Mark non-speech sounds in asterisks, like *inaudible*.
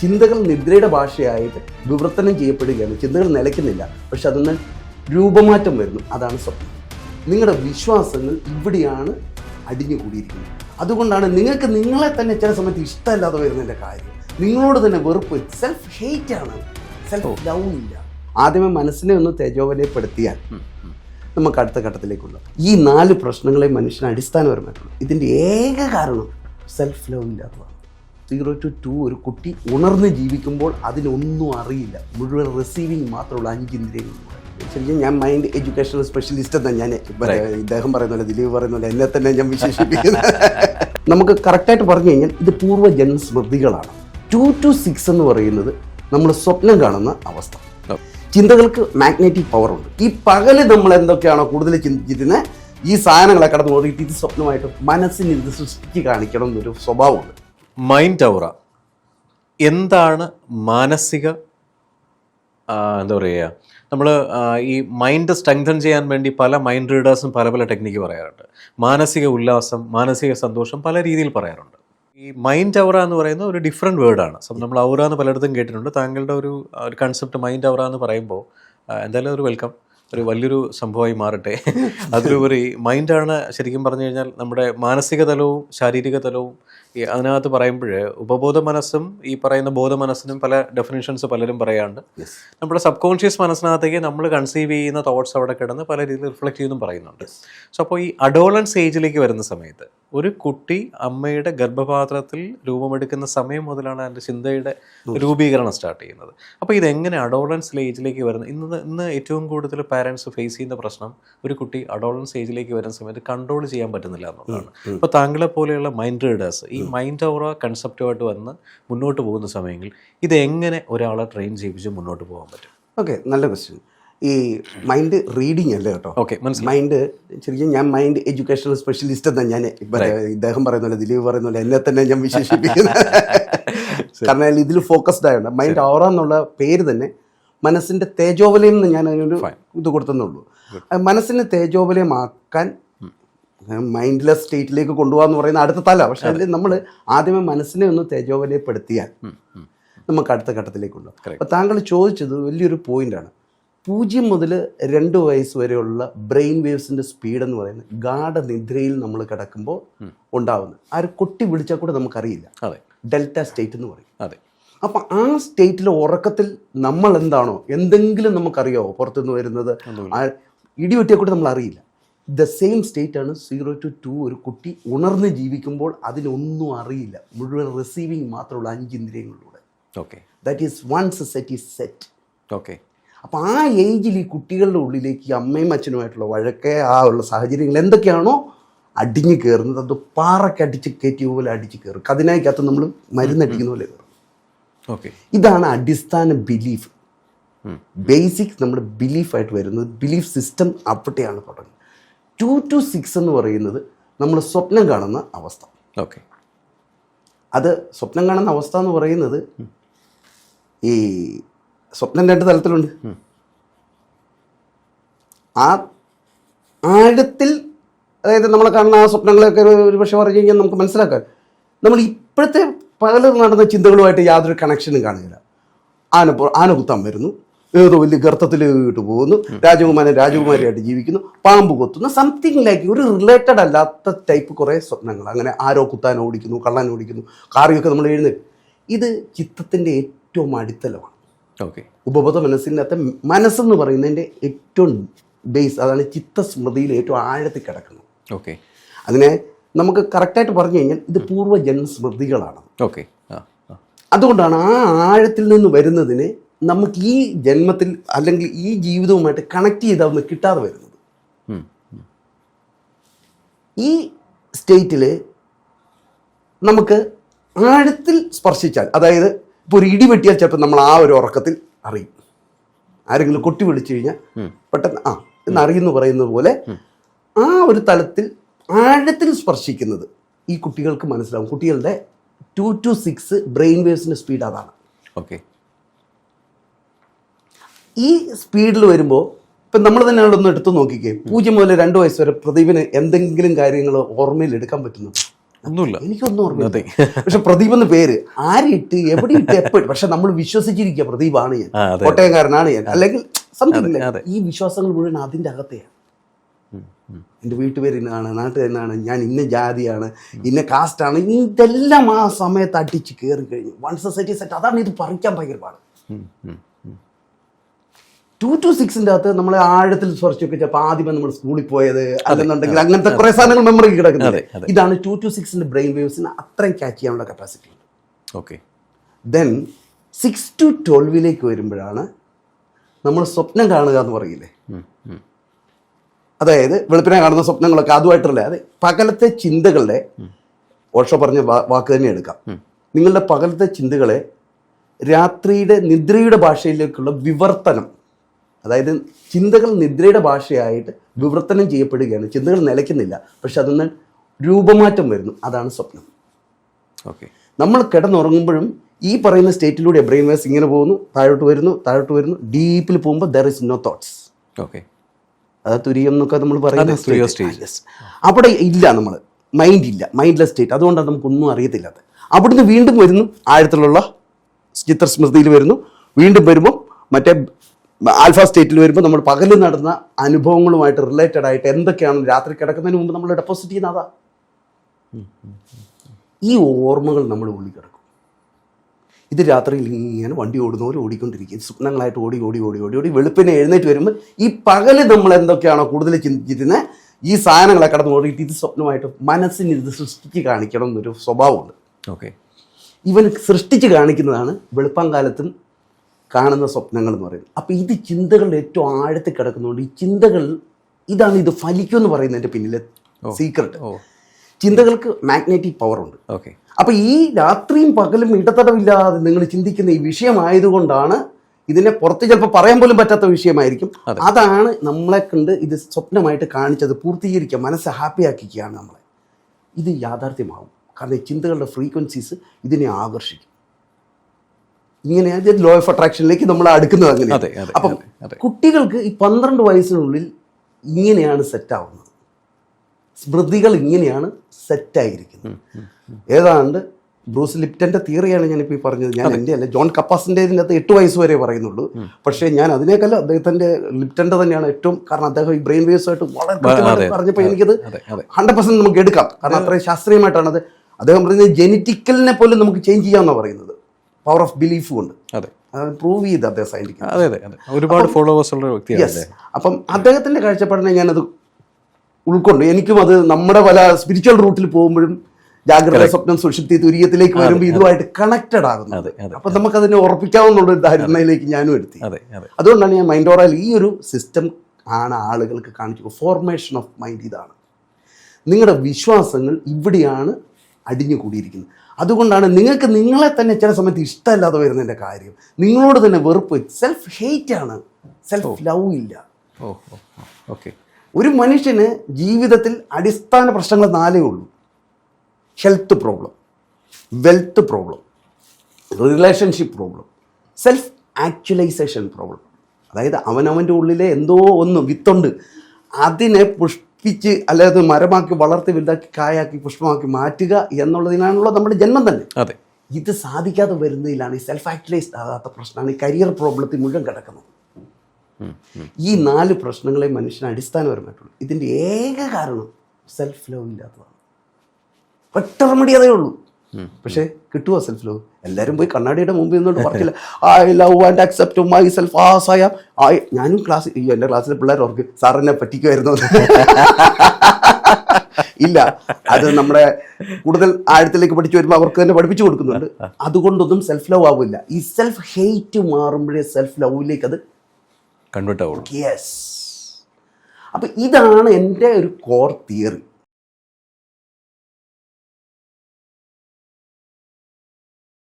ചിന്തകൾ നിദ്രയുടെ ഭാഷയായിട്ട് വിവർത്തനം ചെയ്യപ്പെടുകയാണ്. ചിന്തകൾ നിലയ്ക്കുന്നില്ല. പക്ഷെ അതൊന്ന് രൂപമാറ്റം വരുന്നു. അതാണ് സ്വപ്നം. നിങ്ങളുടെ വിശ്വാസങ്ങൾ ഇവിടെയാണ് അടിഞ്ഞു കൂടിയിരിക്കുന്നത് അതുകൊണ്ടാണ് നിങ്ങൾക്ക് നിങ്ങളെ തന്നെ ചില സമയത്ത് ഇഷ്ടമല്ലാതെ വരുന്നതിന്റെ കാര്യം. നിങ്ങളോട് തന്നെ വെറുപ്പ് സെൽഫ് ഹേറ്റ് ആണ്. സെൽഫ് ലവ് ഇല്ല. ആദ്യമേ മനസ്സിനെ ഒന്ന് തേജോവലയപ്പെടുത്തിയാൽ നമുക്ക് അടുത്ത ഘട്ടത്തിലേക്കുള്ള ഈ നാല് പ്രശ്നങ്ങളെ മനുഷ്യന് അടിസ്ഥാനപരമായിട്ടുള്ളൂ ഇതിന്റെ ഏക കാരണം സെൽഫ് ലവ് ഇല്ലാത്തതാണ്. സീറോ ടു ടു ഒരു കുട്ടി ഉണർന്ന് ജീവിക്കുമ്പോൾ അതിനൊന്നും അറിയില്ല. മുഴുവൻ റിസീവിങ് മാത്രമുള്ള അഞ്ച് ഇന്ദ്രിയങ്ങൾ ശരിക്കും ഞാൻ മൈൻഡ് എഡ്യൂക്കേഷണൽ സ്പെഷ്യലിസ്റ്റ് എന്നാണ് ഞാൻ ഇദ്ദേഹം പറയുന്ന പോലെ ദിലീപ് പറയുന്ന പോലെ എന്നെ തന്നെ ഞാൻ വിശേഷിപ്പിക്കുന്നത്. നമുക്ക് കറക്റ്റായിട്ട് പറഞ്ഞു കഴിഞ്ഞാൽ ഇത് പൂർവജന്മ സ്മൃതികളാണ്. ടു ടു സിക്സ് എന്ന് പറയുന്നത് നമ്മൾ സ്വപ്നം കാണുന്ന അവസ്ഥ. ചിന്തകൾക്ക് മാഗ്നറ്റിക് പവർ ഉണ്ട്. ഈ പകൽ നമ്മൾ എന്തൊക്കെയാണോ കൂടുതൽ ചിന്തിച്ചിരുന്നത് ഈ സാധനങ്ങളെ കടന്നു പോയിട്ട് ഇത് സ്വപ്നമായിട്ട് മനസ്സിന് ഇത് സൃഷ്ടിച്ച് കാണിക്കണം എന്നൊരു സ്വഭാവമുണ്ട്. മൈൻഡ് ഔറ എന്താണ് മാനസിക എന്താ പറയുക നമ്മൾ ഈ മൈൻഡ് സ്ട്രെങ്തൻ ചെയ്യാൻ വേണ്ടി പല മൈൻഡ് റീഡേഴ്സും പല പല ടെക്നിക്ക് പറയാറുണ്ട്. മാനസിക ഉല്ലാസം മാനസിക സന്തോഷം പല രീതിയിൽ പറയാറുണ്ട്. ഈ മൈൻഡ് ഔറ എന്ന് പറയുന്നത് ഒരു ഡിഫറെന്റ് വേർഡാണ് സോ നമ്മൾ ഔറ എന്ന് പലയിടത്തും കേട്ടിട്ടുണ്ട്. താങ്കളുടെ ഒരു ഒരു കൺസെപ്റ്റ് മൈൻഡ് ഔറ എന്ന് പറയുമ്പോൾ എന്തായാലും ഒരു വെൽക്കം ഒരു വലിയൊരു സംഭവമായി മാറട്ടെ. *laughs* അതിലുപരി മൈൻഡാണ് ശരിക്കും പറഞ്ഞു കഴിഞ്ഞാൽ നമ്മുടെ മാനസിക തലവും ശാരീരിക തലവും ഈ അതിനകത്ത് പറയുമ്പോൾ ഉപബോധ മനസ്സും ഈ പറയുന്ന ബോധ മനസ്സിനും പല ഡെഫിനേഷൻസ് പലരും പറയാറുണ്ട്. നമ്മുടെ സബ് കോൺഷ്യസ് മനസ്സിനകത്തേക്ക് നമ്മൾ കൺസീവ് ചെയ്യുന്ന തോട്ട്സ് അവിടെ കിടന്ന് പല രീതിയിൽ റിഫ്ലക്ട് ചെയ്യുന്നതും പറയുന്നുണ്ട്. സോ അപ്പോൾ ഈ അഡോളൻസ് ഏജിലേക്ക് വരുന്ന സമയത്ത് ഒരു കുട്ടി അമ്മയുടെ ഗർഭപാത്രത്തിൽ രൂപമെടുക്കുന്ന സമയം മുതലാണ് അതിന്റെ ചിന്തയുടെ രൂപീകരണം സ്റ്റാർട്ട് ചെയ്യുന്നത്. അപ്പോൾ ഇതെങ്ങനെ അഡോളൻസ് ഏജിലേക്ക് വരുന്ന ഇന്ന് ഇന്ന് ഏറ്റവും കൂടുതൽ പാരൻസ് ഫേസ് ചെയ്യുന്ന പ്രശ്നം ഒരു കുട്ടി അഡോളൻസ് ഏജിലേക്ക് വരുന്ന സമയത്ത് കൺട്രോൾ ചെയ്യാൻ പറ്റുന്നില്ല എന്നുള്ളതാണ്. അപ്പോൾ താങ്കളെ പോലെയുള്ള മൈൻഡ് റീഡേഴ്സ് ഈ മൈൻഡ് ഓവർ കൺസെപ്റ്റുമായിട്ട് വന്ന് മുന്നോട്ട് പോകുന്ന സമയങ്ങളിൽ ഇത് എങ്ങനെ ഒരാളെ ട്രെയിൻ ചെയ്യിപ്പിച്ച് മുന്നോട്ട് പോകാൻ പറ്റും? ഓക്കെ നല്ല ക്വസ്റ്റ്യൻ ഈ മൈൻഡ് റീഡിങ് അല്ലേ കേട്ടോ? ഓക്കെ മൈൻഡ് ശരിക്കും ഞാൻ മൈൻഡ് എഡ്യൂക്കേഷണൽ സ്പെഷ്യലിസ്റ്റ് എന്നാണ് ഞാൻ ഇദ്ദേഹം പറയുന്ന പോലെ ദിലീപ് പറയുന്ന പോലെ എന്നെ തന്നെ ഞാൻ വിശേഷിപ്പിക്കുന്നത്. *laughs* കാരണം ഇതിൽ ഫോക്കസ്ഡ് ആയതുകൊണ്ട് മൈൻഡ് ഓറ എന്നുള്ള പേര് തന്നെ മനസ്സിന്റെ തേജോവലയം എന്ന് ഞാൻ അതിനൊരു ഇത് കൊടുത്തെന്നുള്ളൂ മനസ്സിനെ തേജോവലയമാക്കാൻ മൈൻഡ്ലെസ് സ്റ്റേറ്റിലേക്ക് കൊണ്ടുപോകാന്ന് പറയുന്ന അടുത്ത തല. പക്ഷെ അതിൽ നമ്മൾ ആദ്യമേ മനസ്സിനെ ഒന്ന് തേജോവലയപ്പെടുത്തിയാൽ നമുക്ക് അടുത്ത ഘട്ടത്തിലേക്ക് കൊണ്ടുപോകാം. അപ്പോൾ താങ്കൾ ചോദിച്ചത് വലിയൊരു പോയിന്റാണ് പൂജ്യം മുതൽ രണ്ട് വയസ്സ് വരെയുള്ള ബ്രെയിൻ വേവ്സിന്റെ സ്പീഡ് എന്ന് പറയുന്നത് ഗാഠനിദ്രയിൽ നമ്മൾ കിടക്കുമ്പോൾ ഉണ്ടാവുന്നത് ആ ഒരു കൊട്ടി വിളിച്ചാൽ കൂടെ നമുക്കറിയില്ല. അതെ. ഡെൽറ്റ സ്റ്റേറ്റ് എന്ന് പറയും. അതെ. അപ്പം ആ സ്റ്റേറ്റിലെ ഉറക്കത്തിൽ നമ്മൾ എന്താണോ എന്തെങ്കിലും നമുക്കറിയാവോ പുറത്തുനിന്ന് വരുന്നത്? ഇടിവെട്ടിയെ കൂടെ നമ്മൾ അറിയില്ല ദ സെയിം സ്റ്റേറ്റ് ആണ് സീറോ ടു ടു ഒരു കുട്ടി ഉണർന്ന് ജീവിക്കുമ്പോൾ അതിനൊന്നും അറിയില്ല. മുഴുവൻ റിസീവിങ് മാത്രമുള്ള അഞ്ച് ഇന്ദ്രിയങ്ങളിലൂടെ. Okay that is once set is set okay അപ്പോൾ ആ ഏജിൽ ഈ കുട്ടികളുടെ ഉള്ളിലേക്ക് ഈ അമ്മയും അച്ഛനുമായിട്ടുള്ള വഴക്കെ ആ ഉള്ള സാഹചര്യങ്ങൾ എന്തൊക്കെയാണോ അടിഞ്ഞു കയറുന്നത് അത് പാറയ്ക്ക് അടിച്ച് കയറ്റിയ പോലെ അടിച്ച് കയറും കതിനായിക്കകത്ത് നമ്മൾ മരുന്നടിക്കുന്ന പോലെ കയറും ഓക്കെ ഇതാണ് അടിസ്ഥാന ബിലീഫ് ബേസിക് നമ്മുടെ ബിലീഫായിട്ട് വരുന്നത്. ബിലീഫ് സിസ്റ്റം അവിടെയാണ് തുടങ്ങുന്നത്. ടു ടു സിക്സ് എന്ന് പറയുന്നത് നമ്മൾ സ്വപ്നം കാണുന്ന അവസ്ഥ. ഓക്കെ. അത് സ്വപ്നം കാണുന്ന അവസ്ഥ എന്ന് പറയുന്നത് ഈ സ്വപ്നം രണ്ട് തലത്തിലുണ്ട്. ആ ആഴത്തിൽ അതായത് നമ്മൾ കാണുന്ന ആ സ്വപ്നങ്ങളൊക്കെ ഒരു- പക്ഷെ പറഞ്ഞു കഴിഞ്ഞാൽ നമുക്ക് മനസ്സിലാക്കാൻ. നമ്മൾ ഇപ്പോഴത്തെ പകൽ നടന്ന ചിന്തകളുമായിട്ട് യാതൊരു കണക്ഷനും കാണുന്നില്ല ആന ആന കുത്താൻ വരുന്നു. ഏതോ വലിയ ഗർത്തത്തിലോട്ട് പോകുന്നു. രാജകുമാരൻ രാജകുമാരിയായിട്ട് ജീവിക്കുന്നു. പാമ്പ് കൊത്തുന്നു. സംതിങ് ലൈക്ക് ഒരു റിലേറ്റഡ് അല്ലാത്ത ടൈപ്പ് കുറേ സ്വപ്നങ്ങൾ. അങ്ങനെ ആരോ കുത്താൻ ഓടിക്കുന്നു കള്ളൻ ഓടിക്കുന്നു. കാറിയൊക്കെ നമ്മൾ എഴുന്നേറ്റ്. ഇത് ചിത്തത്തിന്റെ ഏറ്റവും അടിത്തലമാണ്. ഓക്കെ ഉപബോധ മനസ്സിന്റെ അകത്തെ മനസ്സെന്ന് പറയുന്നതിന്റെ ഏറ്റവും ബേസ് അതാണ് ചിത്തസ്മൃതിയിൽ ഏറ്റവും ആഴത്തിൽ കിടക്കുന്നത്. ഓക്കെ അതിനെ നമുക്ക് കറക്റ്റായിട്ട് പറഞ്ഞു കഴിഞ്ഞാൽ ഇത് പൂർവജന്മ സ്മൃതികളാണ് ഓക്കെ അതുകൊണ്ടാണ് ആ ആഴത്തിൽ നിന്ന് വരുന്നതിന് നമുക്ക് ഈ ജന്മത്തിൽ അല്ലെങ്കിൽ ഈ ജീവിതവുമായിട്ട് കണക്ട് ചെയ്താവുന്ന കിട്ടാതെ വരുന്നത്. ഈ സ്റ്റേറ്റിൽ നമുക്ക് ആഴത്തിൽ സ്പർശിച്ചാൽ അതായത് ഇപ്പോൾ ഒരു ഇടി വെട്ടിയാൽ ചിലപ്പോൾ നമ്മൾ ആ ഒരു ഉറക്കത്തിൽ അറിയും. ആരെങ്കിലും കൊട്ടി വിളിച്ചു കഴിഞ്ഞാൽ പെട്ടെന്ന് ആ എന്ന് അറിയുന്നു പറയുന്നത് പോലെ ആ ഒരു തലത്തിൽ ആഴത്തിൽ സ്പർശിക്കുന്നത് ഈ കുട്ടികൾക്ക് മനസ്സിലാവും. കുട്ടികളുടെ ടു ടു സിക്സ് ബ്രെയിൻ വേവ്സിന്റെ സ്പീഡ് അതാണ്. ഓക്കെ ഈ സ്പീഡിൽ വരുമ്പോൾ ഇപ്പം നമ്മൾ തന്നെ ഒന്ന് എടുത്തു നോക്കിക്കേ. പൂജ്യം മുതൽ രണ്ട് വയസ്സ് വരെ പ്രദീപിന് എന്തെങ്കിലും കാര്യങ്ങൾ ഓർമ്മയിൽ എടുക്കാൻ പറ്റുന്നു ഒന്നുമില്ല. എനിക്കൊന്നും ഓർമ്മയില്ല. *laughs* പക്ഷെ പ്രദീപ് എന്ന പേര്. ആരിട്ട് എവിടെ ഇട്ട് എപ്പോഴും പക്ഷെ നമ്മൾ വിശ്വസിച്ചിരിക്കുക പ്രദീപാണ് ഞാൻ. കോട്ടയംകാരനാണ് ഞാൻ. അല്ലെങ്കിൽ സംതിങ്. ഈ വിശ്വാസങ്ങൾ മുഴുവൻ അതിന്റെ അകത്തെയാണ് എന്റെ വീട്ടുപേര് ഇന്നാണ് നാട്ടുകാരനാണ് ഞാൻ ഇന്ന ജാതിയാണ് ഇന്ന കാസ്റ്റാണ് ഇതെല്ലാം ആ സമയത്ത് അടിച്ച് കയറി കഴിഞ്ഞു. വൺ സൊസൈറ്റി സെറ്റ് അതാണ് ഇത് പറിക്കാൻ ഭയങ്കര പാട്. ടു ടു സിക്സിന്റെ അകത്ത് നമ്മൾ ആഴത്തിൽ കുറച്ചൊക്കെ ചിലപ്പോൾ ആദ്യമേ നമ്മൾ സ്കൂളിൽ പോയത് അല്ലെന്നുണ്ടെങ്കിൽ അങ്ങനത്തെ കുറേ സാധനങ്ങൾ മെമ്മറി കിടക്കുന്നത്. ഇതാണ് ടു ടു സിക്സിന്റെ ബ്രെയിൻ വേവ്സിന് അത്രയും ക്യാച്ച് ചെയ്യാനുള്ള capacity okay then six to ട്വൽവിലേക്ക് വരുമ്പോഴാണ് നമ്മൾ സ്വപ്നം കാണുക എന്ന് പറയില്ലേ. അതായത് വെളുപ്പിനെ കാണുന്ന സ്വപ്നങ്ങളൊക്കെ അതുമായിട്ടല്ലേ? അതെ പകലത്തെ ചിന്തകളുടെ ഓഷോ പറഞ്ഞ വാക്ക് തന്നെ എടുക്കാം. നിങ്ങളുടെ പകലത്തെ ചിന്തകളെ രാത്രിയുടെ നിദ്രയുടെ ഭാഷയിലേക്കുള്ള വിവർത്തനം അതായത് ചിന്തകൾ നിദ്രയുടെ ഭാഷയായിട്ട് വിവർത്തനം ചെയ്യപ്പെടുകയാണ്. ചിന്തകൾ നിലയ്ക്കുന്നില്ല. പക്ഷെ അതൊന്ന് രൂപമാറ്റം വരുന്നു. അതാണ് സ്വപ്നം. ഓക്കെ. നമ്മൾ കിടന്നുറങ്ങുമ്പോഴും ഈ പറയുന്ന സ്റ്റേറ്റിലൂടെ ബ്രെയിൻ വേസ് ഇങ്ങനെ പോകുന്നു താഴോട്ട് വരുന്നു താഴോട്ട് വരുന്നു ഡീപ്പിൽ പോകുമ്പോൾ there is no thoughts okay. അത് തുരിയം എന്നൊക്കെ നമ്മൾ പറയുന്നത്. Ah. അവിടെ ഇല്ല നമ്മൾ. മൈൻഡ് ഇല്ല. മൈൻഡ്ലെസ് സ്റ്റേറ്റ് അതുകൊണ്ടാണ് നമുക്കൊന്നും അറിയത്തില്ലാത്ത അവിടുന്ന് വീണ്ടും വരുന്നു. ആഴത്തിലുള്ള ചിത്രസ്മൃതിയിൽ വരുന്നു. വീണ്ടും വരുമ്പോൾ മറ്റേ ആൽഫ സ്റ്റേറ്റിൽ വരുമ്പോൾ നമ്മൾ പകലിൽ നടന്ന അനുഭവങ്ങളുമായിട്ട് റിലേറ്റഡ് ആയിട്ട് എന്തൊക്കെയാണ് രാത്രി കിടക്കുന്നതിന് മുമ്പ് നമ്മൾ ഡെപ്പോസിറ്റ് ചെയ്യുന്ന അതാ? ഈ ഓർമ്മകൾ നമ്മൾ ഉള്ളിൽ കിടക്കും. ഇത് രാത്രിയിൽ ഇങ്ങനെ വണ്ടി ഓടുന്നവർ ഓടിക്കൊണ്ടിരിക്കും. സ്വപ്നങ്ങളായിട്ട് ഓടി ഓടി ഓടി ഓടി ഓടി വെളുപ്പിനെ എഴുന്നേറ്റ് വരുമ്പോൾ ഈ പകൽ നമ്മൾ എന്തൊക്കെയാണോ കൂടുതൽ ചിന്തിച്ചിരുന്നത് ഈ സാധനങ്ങളെ കടന്ന് ഓടിയിട്ട് ഇത് സ്വപ്നമായിട്ട് മനസ്സിന് ഇത് സൃഷ്ടിച്ച് കാണിക്കണം എന്നൊരു സ്വഭാവമുണ്ട്. ഓക്കെ. ഇവൻ സൃഷ്ടിച്ച് കാണിക്കുന്നതാണ് വെളുപ്പാങ്കാലത്തും കാണുന്ന സ്വപ്നങ്ങൾ എന്ന് പറയുന്നത്. അപ്പോൾ ഇത് ചിന്തകളുടെ ഏറ്റവും ആഴത്തിൽ കിടക്കുന്നതുകൊണ്ട് ഈ ചിന്തകൾ ഇതാണ് ഇത് ഫലിക്കുമെന്ന് പറയുന്നതിന്റെ പിന്നിലെ സീക്രട്ട് ചിന്തകൾക്ക് മാഗ്നറ്റിക് പവർ ഉണ്ട്. ഓക്കെ. അപ്പോൾ ഈ രാത്രിയും പകലും ഇടതടവില്ലാതെ നിങ്ങൾ ചിന്തിക്കുന്ന ഈ വിഷയമായതുകൊണ്ടാണ് ഇതിനെ പുറത്ത് ചിലപ്പോൾ പറയാൻ പോലും പറ്റാത്ത വിഷയമായിരിക്കും. അതാണ് നമ്മളെ കണ്ട് ഇത് സ്വപ്നമായിട്ട് കാണിച്ചത് പൂർത്തീകരിക്കുക മനസ്സ് ഹാപ്പി ആക്കിക്കുകയാണ് നമ്മളെ. ഇത് യാഥാർത്ഥ്യമാകും കാരണം ഈ ചിന്തകളുടെ ഫ്രീക്വൻസീസ് ഇതിനെ ആകർഷിക്കും. ഇങ്ങനെയാണ് ലോ ഓഫ് അട്രാക്ഷനിലേക്ക് നമ്മൾ അടുക്കുന്നത് അങ്ങനെ. അപ്പം. കുട്ടികൾക്ക് ഈ പന്ത്രണ്ട് വയസ്സിനുള്ളിൽ ഇങ്ങനെയാണ് സെറ്റാവുന്നത് സ്മൃതികൾ ഇങ്ങനെയാണ് സെറ്റായിരിക്കുന്നത് ഏതാണ്ട് ബ്രൂസ് ലിപ്റ്റന്റെ തിയറിയാണ് ഞാനിപ്പോൾ ഈ പറഞ്ഞത്. ഞാൻ എന്റെ അല്ല ജോൺ കപ്പാസിന്റെ ഇതിനകത്ത് എട്ട് വയസ്സ് വരെ പറയുന്നുള്ളൂ. പക്ഷേ ഞാൻ അതിനേക്കല്ല അദ്ദേഹത്തിന്റെ ലിപ്റ്റന്റെ തന്നെയാണ് ഏറ്റവും കാരണം അദ്ദേഹം ഈ ബ്രെയിൻ ആയിട്ട് വളരെ പറഞ്ഞപ്പോൾ എനിക്കത്. ഹൺഡ്രഡ് പെർസെന്റ് നമുക്ക് എടുക്കാം. കാരണം അത്രയും ശാസ്ത്രീയമായിട്ടാണ് അത് അദ്ദേഹം പറയുന്നത് ജെനറ്റിക്കലിനെ പോലും നമുക്ക് ചേഞ്ച് ചെയ്യാമെന്നാണ് പറയുന്നത്. പവർ ഓഫ് ബിലീഫും ഉണ്ട്. അതെ. പ്രൂവ് ചെയ്ത് അദ്ദേഹം അതെ അതെ ഒരുപാട് ഫോളോവേഴ്സ് ഉള്ള വ്യക്തിയാണ് അപ്പം അദ്ദേഹത്തിന്റെ കാഴ്ചപ്പാടിനെ ഞാനത് ഉൾക്കൊണ്ട് എനിക്കും അത് നമ്മുടെ പല സ്പിരിച്വൽ റൂട്ടിൽ പോകുമ്പോഴും ജാഗ്രത സ്വപ്നം സുഷിപ്തി തുര്യത്തിലേക്ക് വരുമ്പോൾ ഇതുമായിട്ട് കണക്റ്റഡ് ആകുന്നു. അതെ, നമുക്ക് അതിനെ ഉറപ്പിക്കാവുന്നുള്ള ഒരു ധാരണയിലേക്ക് ഞാനും എത്തി. അതെ അതെ. അതുകൊണ്ടാണ് ഞാൻ മൈൻഡ് ഓറയിൽ ഈ ഒരു സിസ്റ്റം ആണ് ആളുകൾക്ക് കാണിച്ചു ഫോർമേഷൻ ഓഫ് മൈൻഡ് ഇതാണ്. നിങ്ങളുടെ വിശ്വാസങ്ങൾ ഇവിടെയാണ് അടിഞ്ഞു കൂടിയിരിക്കുന്നത് അതുകൊണ്ടാണ് നിങ്ങൾക്ക് നിങ്ങളെ തന്നെ ചില സമയത്ത് ഇഷ്ടമല്ലാതെ വരുന്നതിന്റെ കാര്യം. നിങ്ങളോട് തന്നെ വെറുപ്പ് സെൽഫ് ഹെയ്റ്റ് ആണ്. സെൽഫ് ലവ് ഇല്ല. ഓക്കെ. ഒരു മനുഷ്യന് ജീവിതത്തിൽ അടിസ്ഥാന പ്രശ്നങ്ങൾ നാലേ ഉള്ളൂ. Health problem wealth problem relationship problem self actualization problem അതായത് അവനവന്റെ ഉള്ളിലെ എന്തോ ഒന്ന് വിത്തുണ്ട്. അതിനെ പുഷ്പിച്ച് അല്ലാതെ മരമാക്കി വളർത്തി വലുതാക്കി കായാക്കി പുഷ്പമാക്കി മാറ്റുക എന്നുള്ളതിനാണല്ലോ നമ്മുടെ ജന്മം തന്നെ. അതെ. ഇത് സാധിക്കാതെ വരുന്നതിലാണ് ഈ സെൽഫ് ആക്ച്വലൈസ്ഡ് ആകാത്ത പ്രശ്നമാണ് ഈ കരിയർ പ്രോബ്ലത്തിൽ മുഴുവൻ കിടക്കുന്നത്. ഈ നാല് പ്രശ്നങ്ങളെ മനുഷ്യന് അടിസ്ഥാനപരമായിട്ടുള്ളൂ. ഇതിന്റെ ഏക കാരണം സെൽഫ് ലവ് ഇല്ലാത്തതാണ്. ഒറ്റ റെമഡി അതേ ഉള്ളൂ. പക്ഷേ കിട്ടുമോ സെൽഫ് ലവ് എല്ലാവരും പോയി കണ്ണാടിയുടെ മുമ്പിൽ നിന്നുകൊണ്ട് പറഞ്ഞില്ല I love and accept myself as I I ഞാനും ക്ലാസ് അയ്യോ എന്റെ ക്ലാസ്സിലെ പിള്ളേർ ഓർക്ക് സാർ എന്നെ പറ്റിക്കുമായിരുന്നു *laughs* ഇല്ല. അത് നമ്മുടെ കൂടുതൽ ആഴത്തിലേക്ക് പഠിച്ചു വരുമ്പോൾ അവർക്ക് തന്നെ പഠിപ്പിച്ചു കൊടുക്കുന്നുണ്ട്. അതുകൊണ്ടൊന്നും സെൽഫ് ലവ് ആവില്ല. ഈ സെൽഫ് ഹെയ്റ്റ് മാറുമ്പോഴേ സെൽഫ് ലവിലേക്ക് അത് കൺവേർട്ട് ആവുള്ളൂ. യെസ് അപ്പം ഇതാണ് എന്റെ ഒരു കോർ തിയറി